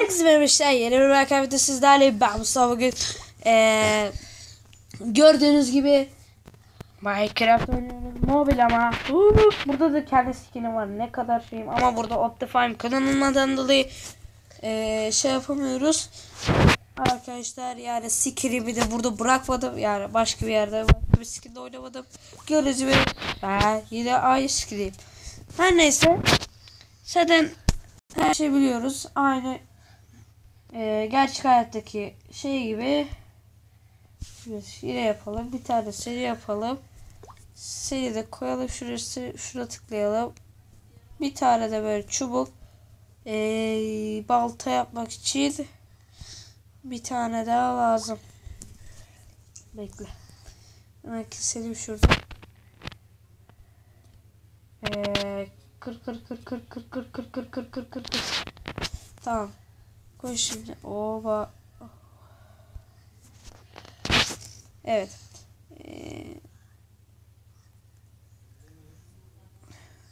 Herkese merhaba işte yeni bir Minecraft sizlerle ben Mustafa bugün eee, gördüğünüz gibi Minecraft oynuyoruz mobil ama. Huu, burada da kendi skinim var. Ne kadar şeyim. Ama burada Optifine kullanılmadan dolayı eee, şey yapamıyoruz. Arkadaşlar yani skinimi de burada bırakmadım. Yani başka bir yerde başka bir skinde oynamadım. Gördüğünüz gibi ben yine aynı skinim. Her neyse. Zaten her şey biliyoruz. Aynı e, gerçek hayattaki şey gibi yine yapalım. Bir tane seri yapalım. Seri de koyalım. Şurası, şuna tıklayalım. Bir tane de böyle çubuk. E, balta yapmak için bir tane daha lazım. Bekle. Hemen keselim şurada. Eee kır kır kır kır kır kır kır kır kır kır kır kır. Tamam. Koy şimdi. Oba. Evet. Ee,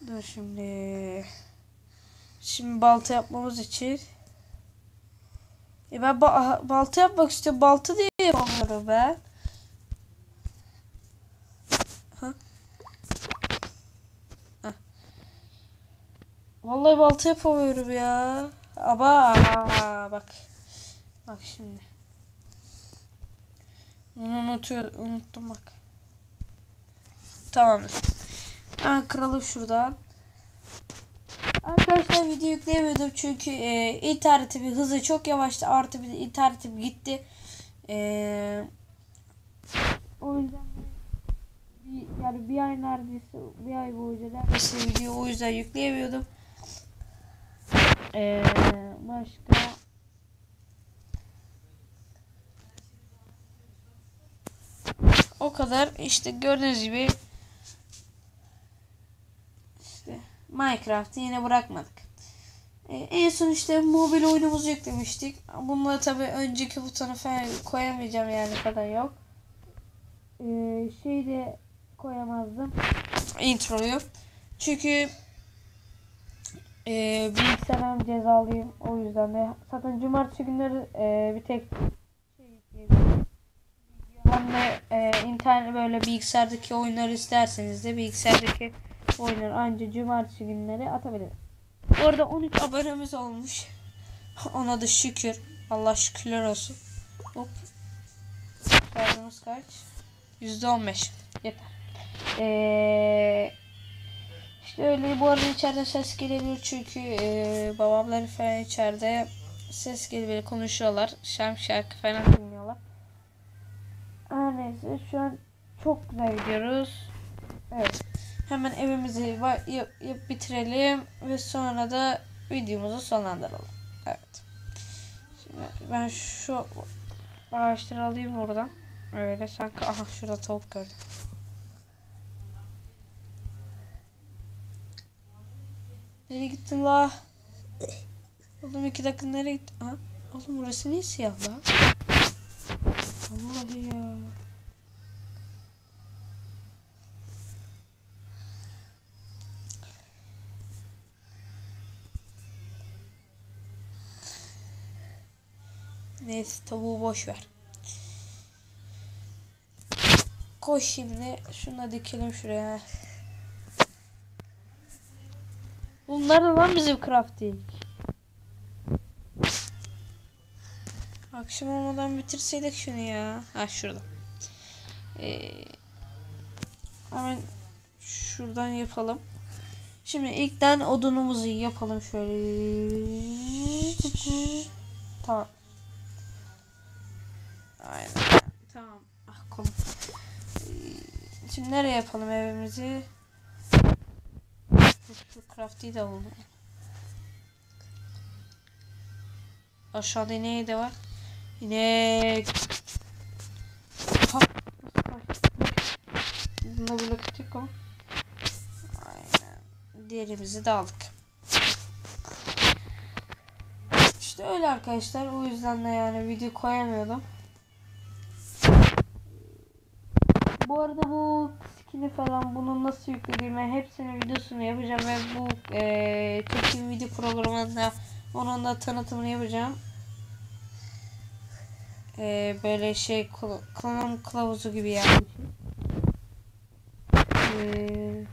dur şimdi. Şimdi balta yapmamız için. E ben ba balta yapmak istiyorum. Balta diye yapamıyorum ben. Vallahi balta yapamıyorum ya. Ama bak. Bak şimdi. Bunu unutuyor, unuttum bak. Tamamdır. Hemen kıralım şuradan. Arkadaşlar video yükleyemiyordum çünkü e, internetimin hızı çok yavaştı. Artı bir internetim gitti. E, o yüzden bir, yani bir ay neredeyse bir ay boyunca neredeyse video o yüzden yükleyemiyordum. Ee, başka o kadar işte gördüğünüz gibi işte Minecraft'ı yine bırakmadık. Ee, en son işte mobil oyunumuzu yüklemiştik. Bunları tabi önceki butonu falan koyamayacağım yani kadar yok. Ee, şey de koyamazdım. Introyu. Çünkü ee, bilgisayarım cezalıyım. O yüzden de zaten cumartesi günleri e, bir tek şey de e, internet böyle bilgisayardaki oyunları isterseniz de bilgisayardaki oyunları ancak cumartesi günleri atabilirim. Bu arada 13 abonemiz olmuş. Ona da şükür. Allah şükürler olsun. Hop. Şarjımız kaç? %15. Yeter. Eee işte öyle bu arada içeride ses gelebilir çünkü e, babamlar falan içeride ses gelebilir konuşuyorlar. Şarkı şarkı falan dinliyorlar. Her neyse şu an çok güzel gidiyoruz. Evet. Hemen evimizi bitirelim ve sonra da videomuzu sonlandıralım. Evet. Şimdi ben şu ağaçları alayım buradan. Öyle sanki aha şurada tavuk gördüm. Nereye gittin la? Oğlum iki dakika nereye gittin? Ha? Oğlum burası niye siyah la? Vallahi ya. Neyse tavuğu boş ver. Koş şimdi. Şunu dikelim şuraya. Bunlar da lan bizim crafting. Akşam olmadan bitirseydik şunu ya. Ha şurada. Ee, hemen şuradan yapalım. Şimdi ilkten odunumuzu yapalım şöyle. Tamam. Aynen. Tamam. Ah kolum. Şimdi nereye yapalım evimizi? Crafty de oldu. Aşağıda ineği de var. İnek. Böyle küçük o. Aynen. Diğerimizi de aldık. İşte öyle arkadaşlar. O yüzden de yani video koyamıyordum. Bu arada bu skin'i falan bunu nasıl yüklediğimi hepsinin videosunu yapacağım ve bu e, çekim video programına Onun da tanıtımını yapacağım. Ee, böyle şey kul- kullanım kılavuzu gibi yani. Ee,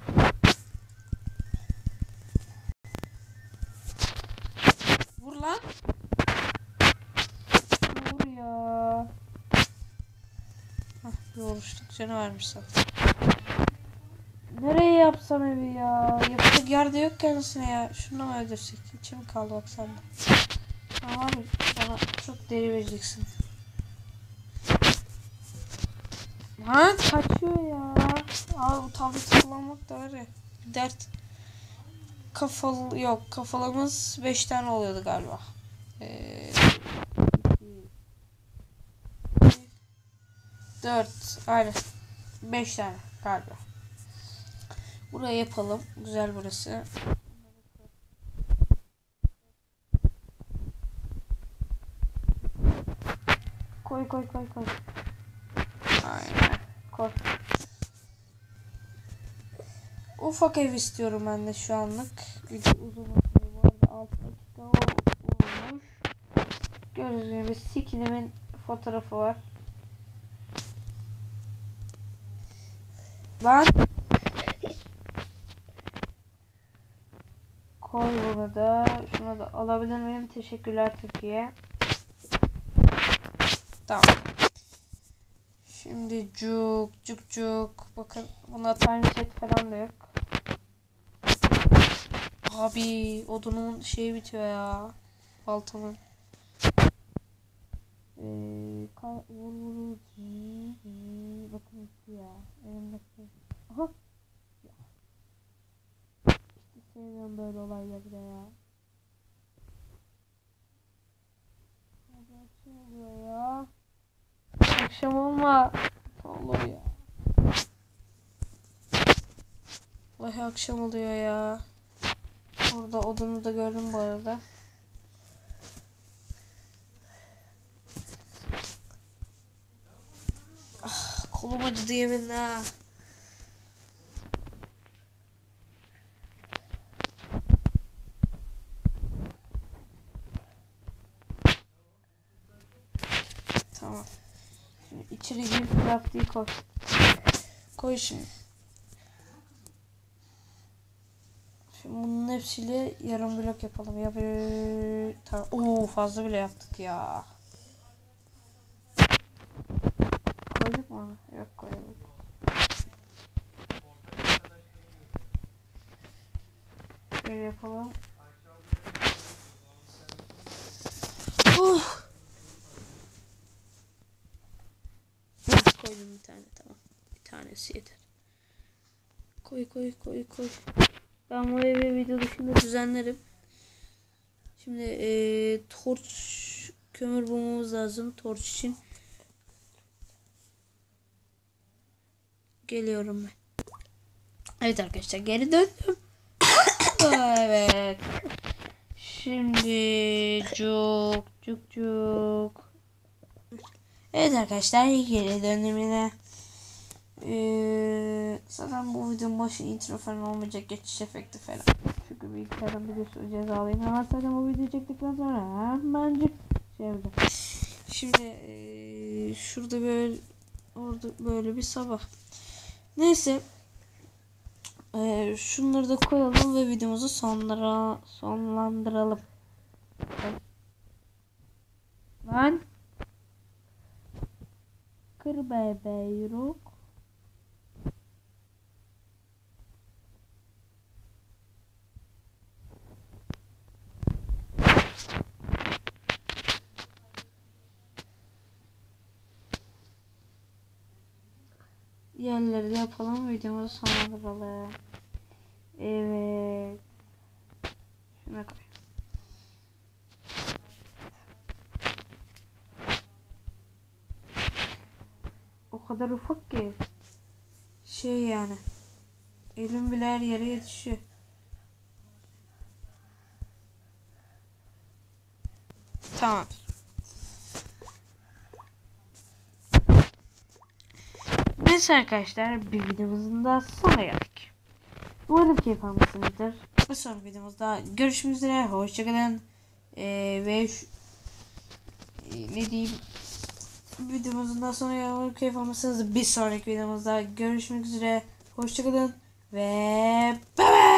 vur lan. Vur ya. Hah, bir oluştuk canı vermiş zaten. Nereye yapsam evi ya? Yapacak yerde yok kendisine ya. Şunu mu öldürsek? İçim kaldı bak sende. Tamam abi bana çok deri vereceksin. Ha kaçıyor ya. Abi bu tableti kullanmak da var ya. Bir dert. Kafalı yok. Kafalımız 5 tane oluyordu galiba. Ee, 4 aynen. 5 tane galiba. Buraya yapalım. Güzel burası. Koy koy koy koy. Aynen. Koy. Ufak ev istiyorum ben de şu anlık. Video uzun oluyor. Bu arada 6 dakika ol- olmuş. Gördüğünüz gibi skinimin fotoğrafı var. Lan. Koy bunu da. Şunu da alabilir miyim? Teşekkürler Türkiye. Tamam. Şimdi cuk cuk cuk. Bakın bunda time set falan da yok. Abi odunun şeyi bitiyor ya. Baltamın. Ee, vur vur vur. Bakın ya. Elimdeki. Aha. Sevmiyorum böyle olayları da ya. Oluyor ya. Akşam olma. Olur ya. Vallahi akşam oluyor ya. Burada odunu da gördüm bu arada. Ah, kolum acıdı yeminle ha. Tamam. Şimdi içeri crafty'yi koy. Koy şimdi. Şimdi bunun hepsiyle yarım blok yapalım. Ya bir... Tamam. Oo fazla bile yaptık ya. Koyduk mu? Yok koymadık. Şöyle yapalım. Oh. Heh, koydum bir tane tamam. Bir tanesi yeter. Koy koy koy koy. Ben bu evi video dışında düzenlerim. Şimdi eee torç kömür bulmamız lazım torç için. Geliyorum ben. Evet arkadaşlar geri döndüm. evet. Şimdi cuk cuk cuk. Evet arkadaşlar geri döndüm yine. Ee, zaten bu videonun başı intro falan olmayacak geçiş efekti falan. Çünkü bilgisayarın biliyorsunuz cezalıyım. Hemen zaten bu videoyu çektikten sonra hemencik şey yapacağım. Şimdi ee, şurada böyle orada böyle bir sabah. Neyse. Ee, şunları da koyalım ve videomuzu sonlara sonlandıralım. Lan. Kır bebeğiruk. Yerleri de yapalım videomuzu sonlandıralım. Evet. Şuna koy. O kadar ufak ki. Şey yani. Elim bile her yere yetişiyor. Tamam. Neyse arkadaşlar bir videomuzun da sonuna geldik. Umarım keyif almışsınızdır. Bir sonraki videomuzda görüşmek üzere. Hoşçakalın. Ee, ve şu, ee, ne diyeyim videomuzun daha sonra yağmur keyif almışsınız. Bir sonraki videomuzda görüşmek üzere. Hoşçakalın ve bye bye.